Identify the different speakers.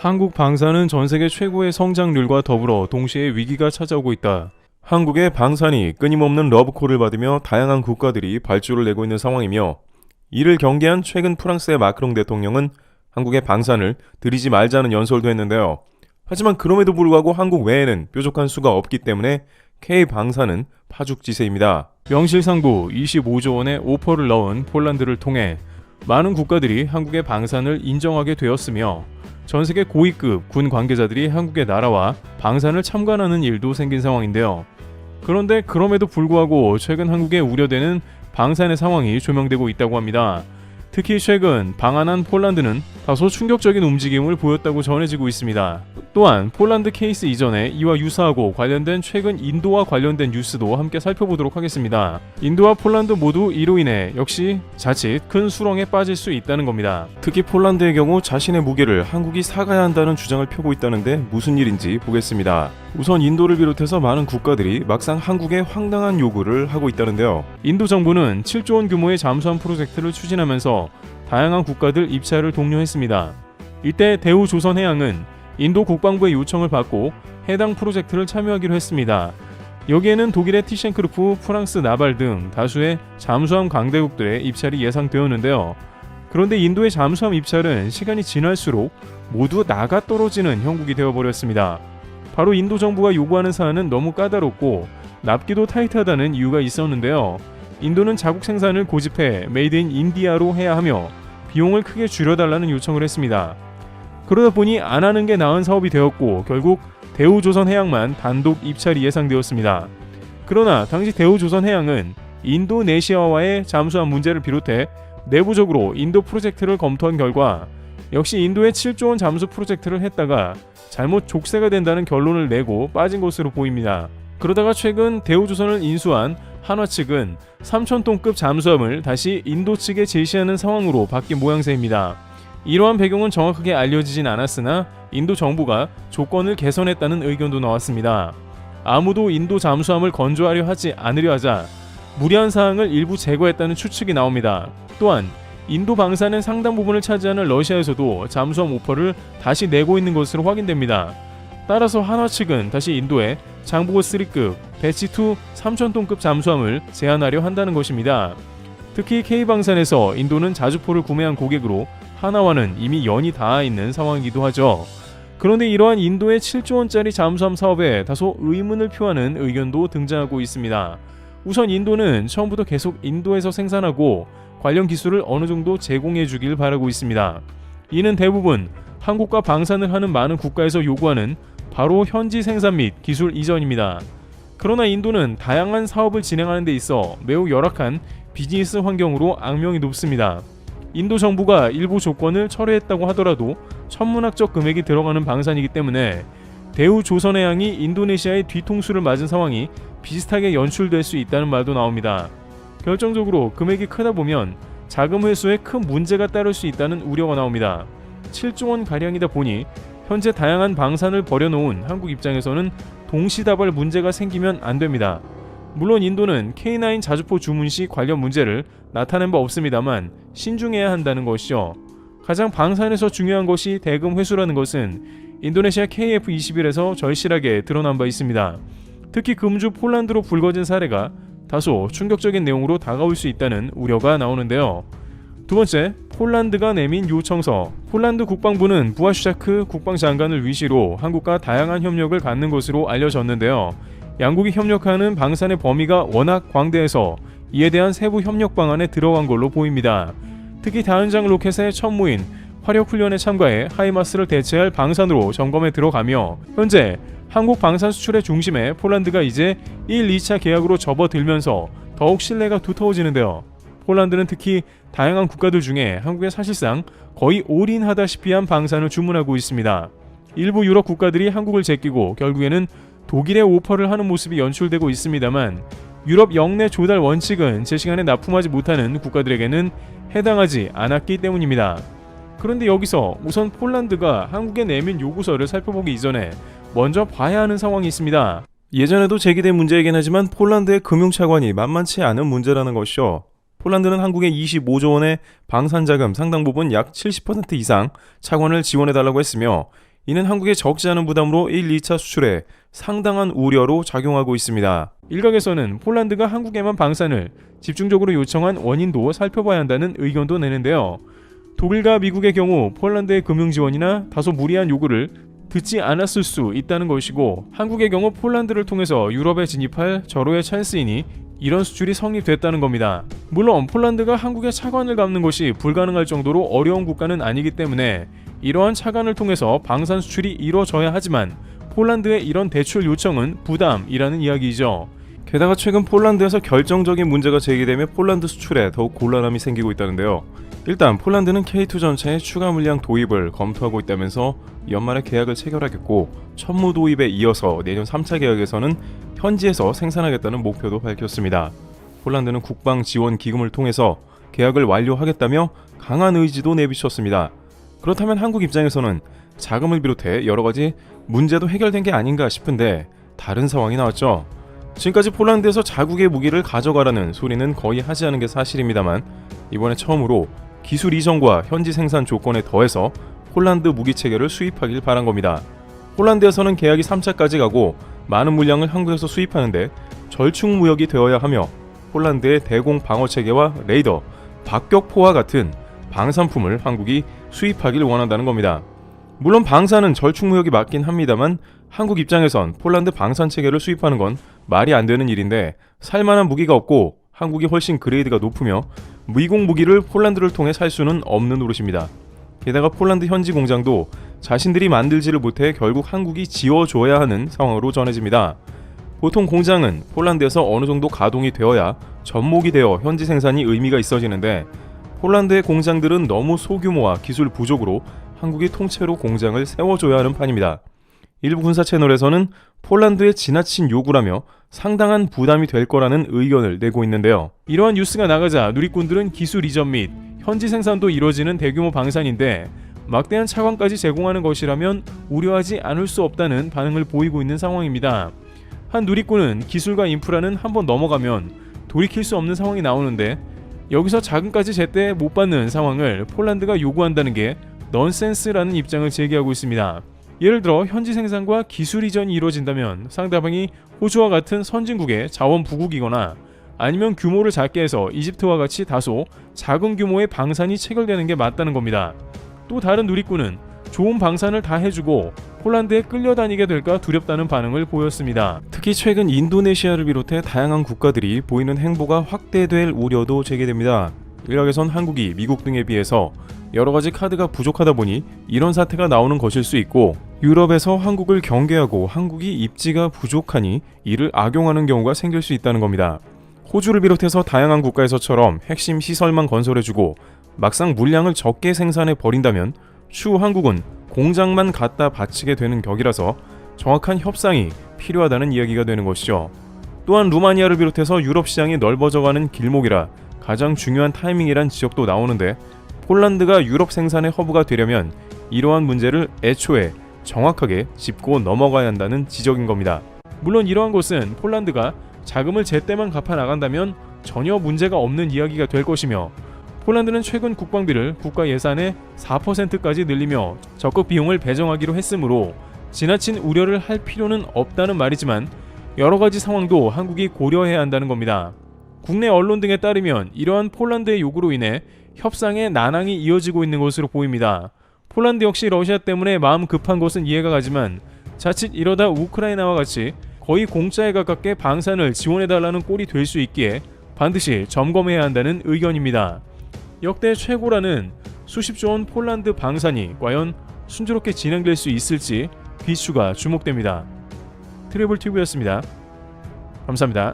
Speaker 1: 한국 방산은 전 세계 최고의 성장률과 더불어 동시에 위기가 찾아오고 있다. 한국의 방산이 끊임없는 러브콜을 받으며 다양한 국가들이 발주를 내고 있는 상황이며 이를 경계한 최근 프랑스의 마크롱 대통령은 한국의 방산을 들이지 말자는 연설도 했는데요. 하지만 그럼에도 불구하고 한국 외에는 뾰족한 수가 없기 때문에 K 방산은 파죽지세입니다. 명실상부 25조 원의 오퍼를 넣은 폴란드를 통해 많은 국가들이 한국의 방산을 인정하게 되었으며 전 세계 고위급 군 관계자들이 한국에 날아와 방산을 참관하는 일도 생긴 상황인데요. 그런데 그럼에도 불구하고 최근 한국에 우려되는 방산의 상황이 조명되고 있다고 합니다. 특히 최근 방한한 폴란드는 다소 충격적인 움직임을 보였다고 전해지고 있습니다. 또한 폴란드 케이스 이전에 이와 유사하고 관련된 최근 인도와 관련된 뉴스도 함께 살펴보도록 하겠습니다. 인도와 폴란드 모두 이로 인해 역시 자칫 큰 수렁에 빠질 수 있다는 겁니다. 특히 폴란드의 경우 자신의 무게를 한국이 사가야 한다는 주장을 펴고 있다는데 무슨 일인지 보겠습니다. 우선 인도를 비롯해서 많은 국가들이 막상 한국에 황당한 요구를 하고 있다는데요. 인도 정부는 7조 원 규모의 잠수함 프로젝트를 추진하면서 다양한 국가들 입찰을 독려했습니다. 이때 대우조선해양은 인도 국방부의 요청을 받고 해당 프로젝트를 참여하기로 했습니다. 여기에는 독일의 티셴크루프, 프랑스 나발 등 다수의 잠수함 강대국들의 입찰이 예상되었는데요. 그런데 인도의 잠수함 입찰은 시간이 지날수록 모두 나가 떨어지는 형국이 되어버렸습니다. 바로 인도 정부가 요구하는 사안은 너무 까다롭고 납기도 타이트하다는 이유가 있었는데요. 인도는 자국 생산을 고집해 메이드 인 인디아로 해야 하며 비용을 크게 줄여달라는 요청을 했습니다. 그러다 보니 안 하는 게 나은 사업이 되었고 결국 대우조선해양만 단독 입찰이 예상되었습니다. 그러나 당시 대우조선해양은 인도네시아와의 잠수함 문제를 비롯해 내부적으로 인도 프로젝트를 검토한 결과 역시 인도의 7조 원 잠수 프로젝트를 했다가 잘못 족쇄가 된다는 결론을 내고 빠진 것으로 보입니다. 그러다가 최근 대우조선을 인수한 한화 측은 3,000톤급 잠수함을 다시 인도 측에 제시하는 상황으로 바뀐 모양새입니다. 이러한 배경은 정확하게 알려지진 않았으나 인도 정부가 조건을 개선했다는 의견도 나왔습니다. 아무도 인도 잠수함을 건조하려 하지 않으려 하자 무리한 사항을 일부 제거했다는 추측이 나옵니다. 또한 인도 방산의 상당 부분을 차지하는 러시아에서도 잠수함 오퍼를 다시 내고 있는 것으로 확인됩니다. 따라서 한화 측은 다시 인도에 장보고 3급 배치2 3,000톤급 잠수함을 제한하려 한다는 것입니다. 특히 K방산에서 인도는 자주포를 구매한 고객으로 하나와는 이미 연이 닿아 있는 상황이기도 하죠. 그런데 이러한 인도의 7조 원짜리 잠수함 사업에 다소 의문을 표하는 의견도 등장하고 있습니다. 우선 인도는 처음부터 계속 인도에서 생산하고 관련 기술을 어느 정도 제공해 주길 바라고 있습니다. 이는 대부분 한국과 방산을 하는 많은 국가에서 요구하는 바로 현지 생산 및 기술 이전입니다. 그러나 인도는 다양한 사업을 진행하는 데 있어 매우 열악한 비즈니스 환경으로 악명이 높습니다. 인도 정부가 일부 조건을 철회했다고 하더라도 천문학적 금액이 들어가는 방산이기 때문에 대우 조선해양이 인도네시아의 뒤통수를 맞은 상황이 비슷하게 연출될 수 있다는 말도 나옵니다. 결정적으로 금액이 크다 보면 자금 회수에 큰 문제가 따를 수 있다는 우려가 나옵니다. 7조 원 가량이다 보니 현재 다양한 방산을 버려놓은 한국 입장에서는 동시다발 문제가 생기면 안 됩니다. 물론 인도는 K9 자주포 주문 시 관련 문제를 나타낸 바 없습니다만 신중해야 한다는 것이죠. 가장 방산에서 중요한 것이 대금 회수라는 것은 인도네시아 KF21에서 절실하게 드러난 바 있습니다. 특히 금주 폴란드로 불거진 사례가 다소 충격적인 내용으로 다가올 수 있다는 우려가 나오는데요. 두 번째, 폴란드가 내민 요청서. 폴란드 국방부는 부하슈자크 국방장관을 위시로 한국과 다양한 협력을 갖는 것으로 알려졌는데요. 양국이 협력하는 방산의 범위가 워낙 광대해서 이에 대한 세부 협력 방안에 들어간 걸로 보입니다. 특히 다연장 로켓의 천무인 화력 훈련에 참가해 하이마스를 대체할 방산으로 점검에 들어가며 현재 한국 방산 수출의 중심에 폴란드가 이제 1, 2차 계약으로 접어들면서 더욱 신뢰가 두터워지는데요. 폴란드는 특히 다양한 국가들 중에 한국에 사실상 거의 올인하다시피 한 방산을 주문하고 있습니다. 일부 유럽 국가들이 한국을 제끼고 결국에는 독일의 오퍼를 하는 모습이 연출되고 있습니다만 유럽 영내 조달 원칙은 제 시간에 납품하지 못하는 국가들에게는 해당하지 않았기 때문입니다. 그런데 여기서 우선 폴란드가 한국에 내민 요구서를 살펴보기 이전에 먼저 봐야 하는 상황이 있습니다. 예전에도 제기된 문제이긴 하지만 폴란드의 금융차관이 만만치 않은 문제라는 것이죠. 폴란드는 한국에 25조 원의 방산자금 상당 부분 약 70% 이상 차관을 지원해달라고 했으며 이는 한국의 적지 않은 부담으로 1, 2차 수출에 상당한 우려로 작용하고 있습니다. 일각에서는 폴란드가 한국에만 방산을 집중적으로 요청한 원인도 살펴봐야 한다는 의견도 내는데요. 독일과 미국의 경우 폴란드의 금융 지원이나 다소 무리한 요구를 듣지 않았을 수 있다는 것이고 한국의 경우 폴란드를 통해서 유럽에 진입할 절호의 찬스이니 이런 수출이 성립됐다는 겁니다. 물론 폴란드가 한국의 차관을 갚는 것이 불가능할 정도로 어려운 국가는 아니기 때문에 이러한 차관을 통해서 방산 수출이 이루어져야 하지만 폴란드의 이런 대출 요청은 부담이라는 이야기이죠. 게다가 최근 폴란드에서 결정적인 문제가 제기되며 폴란드 수출에 더욱 곤란함이 생기고 있다는데요. 일단 폴란드는 K2 전차의 추가 물량 도입을 검토하고 있다면서 연말에 계약을 체결하겠고 천무 도입에 이어서 내년 3차 계약에서는 현지에서 생산하겠다는 목표도 밝혔습니다. 폴란드는 국방 지원 기금을 통해서 계약을 완료하겠다며 강한 의지도 내비쳤습니다. 그렇다면 한국 입장에서는 자금을 비롯해 여러 가지 문제도 해결된 게 아닌가 싶은데 다른 상황이 나왔죠. 지금까지 폴란드에서 자국의 무기를 가져가라는 소리는 거의 하지 않은 게 사실입니다만 이번에 처음으로 기술 이전과 현지 생산 조건에 더해서 폴란드 무기 체계를 수입하길 바란 겁니다. 폴란드에서는 계약이 3차까지 가고 많은 물량을 한국에서 수입하는데 절충 무역이 되어야 하며 폴란드의 대공 방어 체계와 레이더, 박격포와 같은 방산품을 한국이 수입하길 원한다는 겁니다. 물론 방산은 절충 무역이 맞긴 합니다만 한국 입장에선 폴란드 방산 체계를 수입하는 건 말이 안 되는 일인데 살만한 무기가 없고 한국이 훨씬 그레이드가 높으며 미공 무기를 폴란드를 통해 살 수는 없는 노릇입니다. 게다가 폴란드 현지 공장도 자신들이 만들지를 못해 결국 한국이 지어줘야 하는 상황으로 전해집니다. 보통 공장은 폴란드에서 어느 정도 가동이 되어야 접목이 되어 현지 생산이 의미가 있어지는데 폴란드의 공장들은 너무 소규모와 기술 부족으로 한국이 통째로 공장을 세워줘야 하는 판입니다. 일부 군사 채널에서는 폴란드의 지나친 요구라며 상당한 부담이 될 거라는 의견을 내고 있는데요. 이러한 뉴스가 나가자 누리꾼들은 기술 이전 및 현지 생산도 이루어지는 대규모 방산인데 막대한 차관까지 제공하는 것이라면 우려하지 않을 수 없다는 반응을 보이고 있는 상황입니다. 한 누리꾼은 기술과 인프라는 한번 넘어가면 돌이킬 수 없는 상황이 나오는데 여기서 자금까지 제때 못 받는 상황을 폴란드가 요구한다는 게 넌센스라는 입장을 제기하고 있습니다. 예를 들어 현지 생산과 기술 이전이 이루어진다면 상대방이 호주와 같은 선진국의 자원 부국이거나 아니면 규모를 작게 해서 이집트와 같이 다소 작은 규모의 방산이 체결되는 게 맞다는 겁니다. 또 다른 누리꾼은 좋은 방산을 다 해주고 폴란드에 끌려다니게 될까 두렵다는 반응을 보였습니다. 특히 최근 인도네시아를 비롯해 다양한 국가들이 보이는 행보가 확대될 우려도 제기됩니다. 일각에선 한국이 미국 등에 비해서 여러 가지 카드가 부족하다 보니 이런 사태가 나오는 것일 수 있고 유럽에서 한국을 경계하고 한국이 입지가 부족하니 이를 악용하는 경우가 생길 수 있다는 겁니다. 호주를 비롯해서 다양한 국가에서처럼 핵심 시설만 건설해주고 막상 물량을 적게 생산해 버린다면 추후 한국은 공장만 갖다 바치게 되는 격이라서 정확한 협상이 필요하다는 이야기가 되는 것이죠. 또한 루마니아를 비롯해서 유럽 시장이 넓어져가는 길목이라 가장 중요한 타이밍이란 지적도 나오는데 폴란드가 유럽 생산의 허브가 되려면 이러한 문제를 애초에 정확하게 짚고 넘어가야 한다는 지적인 겁니다. 물론 이러한 것은 폴란드가 자금을 제때만 갚아 나간다면 전혀 문제가 없는 이야기가 될 것이며 폴란드는 최근 국방비를 국가 예산의 4%까지 늘리며 적극 비용을 배정하기로 했으므로 지나친 우려를 할 필요는 없다는 말이지만 여러 가지 상황도 한국이 고려해야 한다는 겁니다. 국내 언론 등에 따르면 이러한 폴란드의 요구로 인해 협상의 난항이 이어지고 있는 것으로 보입니다. 폴란드 역시 러시아 때문에 마음 급한 것은 이해가 가지만 자칫 이러다 우크라이나와 같이 거의 공짜에 가깝게 방산을 지원해달라는 꼴이 될 수 있기에 반드시 점검해야 한다는 의견입니다. 역대 최고라는 수십조 원 폴란드 방산이 과연 순조롭게 진행될 수 있을지 비추가 주목됩니다. 트래블 튜브였습니다. 감사합니다.